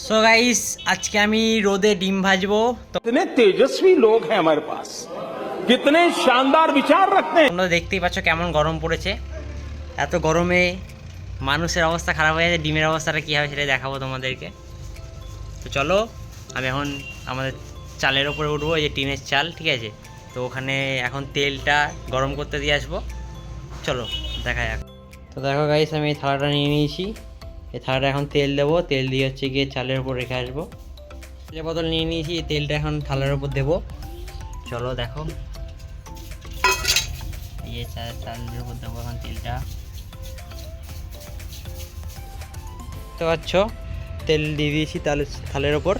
So guys আজকে আমি রোদে ডিম ভাজবো। কিতনে তেজস্বী লোক হ্যায় আমার পাস কিতনে শানদার বিচার রাখতে তোমরা দেখতেই পাচ্ছ কেমন গরম পড়েছে। এত গরমে মানুষের অবস্থা খারাপ হয়ে যাচ্ছে ডিমের অবস্থাটা কী হবে সেটা দেখাবো তোমাদেরকে। তো চলো আমি এখন আমাদের চালের ওপরে উঠবো এই যে টিনের চাল ঠিক আছে? তো ওখানে এখন তেলটা গরম করতে দিয়ে আসব। চলো দেখা যাক। তো দেখো গাইস আমি থালাটা নিয়ে নিয়েছি। এই থালাটা এখন তেল দেবো। তেল দিয়ে হচ্ছে গিয়ে চালের উপর রেখে আসব। তেলের বোতল নিয়ে নিয়েছি তেলটা এখন থালার উপর দেবো। চলো দেখো। এই চালের উপর দেবো এখন তেলটা। দেখতে পাচ্ছ? তেল দিয়ে দিয়েছি থালের ওপর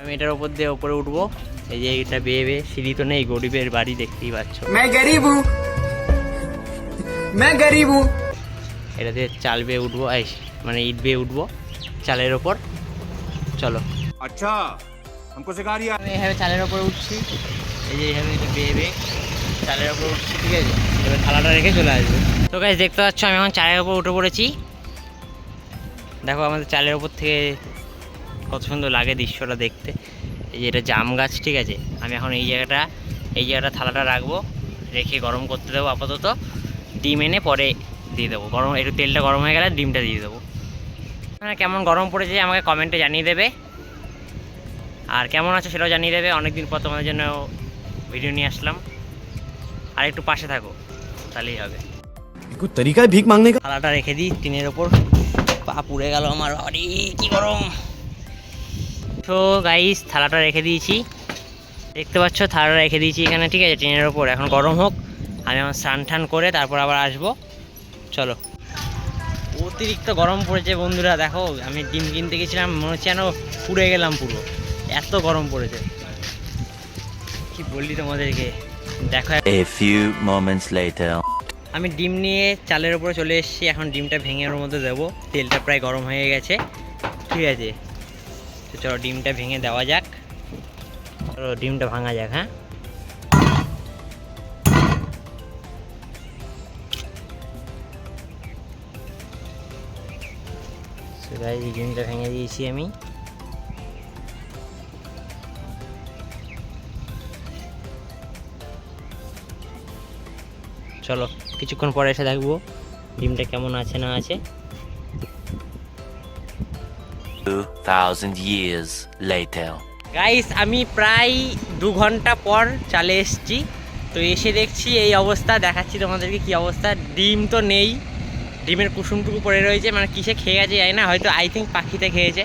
আমি এটার ওপর দিয়ে ওপরে উঠবো। এই যে এটা বেয়ে বেয়ে সিঁড়ি তো নেই গরিবের বাড়ি দেখতেই পাচ্ছ। এটা দিয়ে চাল বেয়ে উঠবো আইসি। মানে ইট বেয়ে উঠবো চালের ওপর চলো अच्छा हमको सिखा रिया আমি এভাবে চালের ওপরে উঠছি এই যে এইভাবে এটা বেয়ে বেয়ে চালের ওপর উঠছি ঠিক আছে এবার থালাটা রেখে চলে আসবো তো গাছ দেখতে পাচ্ছ আমি এখন চালের ওপর উঠে পড়েছি দেখো আমাদের চালের ওপর থেকে কত সুন্দর লাগে দৃশ্যটা দেখতে এই যে এটা জাম গাছ ঠিক আছে আমি এখন এই জায়গাটা এই জায়গাটা থালাটা রাখবো রেখে গরম করতে দেবো আপাতত ডিম এনে পরে দিয়ে দেবো গরম একটু তেলটা গরম হয়ে গেলে ডিমটা দিয়ে দেবো হ্যাঁ কেমন গরম পড়েছে আমাকে কমেন্টে জানিয়ে দেবে। আর কেমন আছো সেটাও জানিয়ে দেবে। অনেকদিন পর তোমাদের জন্য ভিডিও নিয়ে আসলাম। আর একটু পাশে থাকো তাহলেই হবে। তরিকায় ভিক মাংনে থালাটা রেখে দিই টিনের ওপর। পা পুড়ে গেল আমার অরে কি গরম। তো গাইস থালাটা রেখে দিয়েছি। দেখতে পাচ্ছ থালাটা রেখে দিয়েছি এখানে ঠিক আছে টিনের ওপর। এখন গরম হোক আমি আমার স্নান টান করে তারপর আবার আসব। চলো। অতিরিক্ত গরম পড়েছে বন্ধুরা দেখো আমি ডিম কিনতে গেছিলাম মনে হচ্ছে যেন পুড়ে গেলাম পুরো এত গরম পড়েছে। কি বললি তোমাদেরকে? দেখো later. আমি ডিম নিয়ে চালের উপরে চলে এসেছি এখন ডিমটা ভেঙে ওর মধ্যে দেবো তেলটা প্রায় গরম হয়ে গেছে ঠিক আছে? তো চলো ডিমটা ভেঙে দেওয়া যাক। চলো ডিমটা ভাঙা যাক হ্যাঁ? Guys, এই ডিমটা ভেঙে দিয়েছি আমি। চলো কিছুক্ষণ পরে এসে দেখব ডিমটা কেমন আছে না আছে। 2000 years later. গাইস আমি প্রায় দু ঘণ্টা পর চালে এসেছি। তো এসে দেখছি এই অবস্থা দেখাচ্ছি তোমাদেরকে কি অবস্থা। ডিম তো নেই। ডিমের কুসুমটুকু পড়ে রয়েছে মানে কিসে খেয়ে গেছে জানি না, হয়তো আই থিঙ্ক পাখিতে খেয়েছে।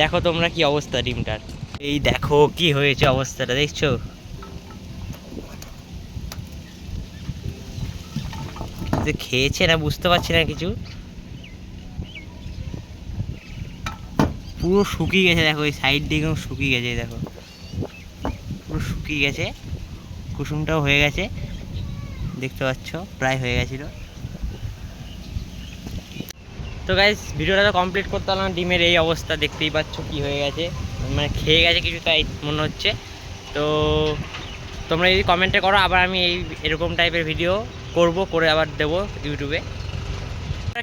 দেখো তোমরা কি অবস্থা ডিমটার। এই দেখো কি হয়েছে অবস্থাটা, দেখছ? খেয়েছে না বুঝতে পারছি না কিছু। পুরো শুকিয়ে গেছে, দেখো, এই সাইড দিয়ে শুকিয়ে গেছে দেখো। পুরো শুকিয়ে গেছে, কুসুমটাও হয়ে গেছে, দেখতে পাচ্ছ, প্রায় হয়ে গেছিল। তো গাইজ ভিডিওটা তো কমপ্লিট করতে পারলাম ডিমের এই অবস্থা, দেখতেই পাচ্ছ কি হয়ে গেছে। মানে খেয়ে গেছে কিছু তাই মনে হচ্ছে। তো তোমরা যদি কমেন্টে করো, আবার আমি এই এরকম টাইপের ভিডিও করব, করে আবার দেবো ইউটিউবে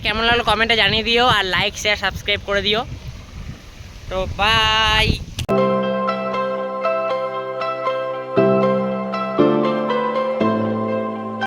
কেমন লাগল কমেন্টে জানিয়ে দিও, আর লাইক শেয়ার সাবস্ক্রাইব করে দিও। তো বাই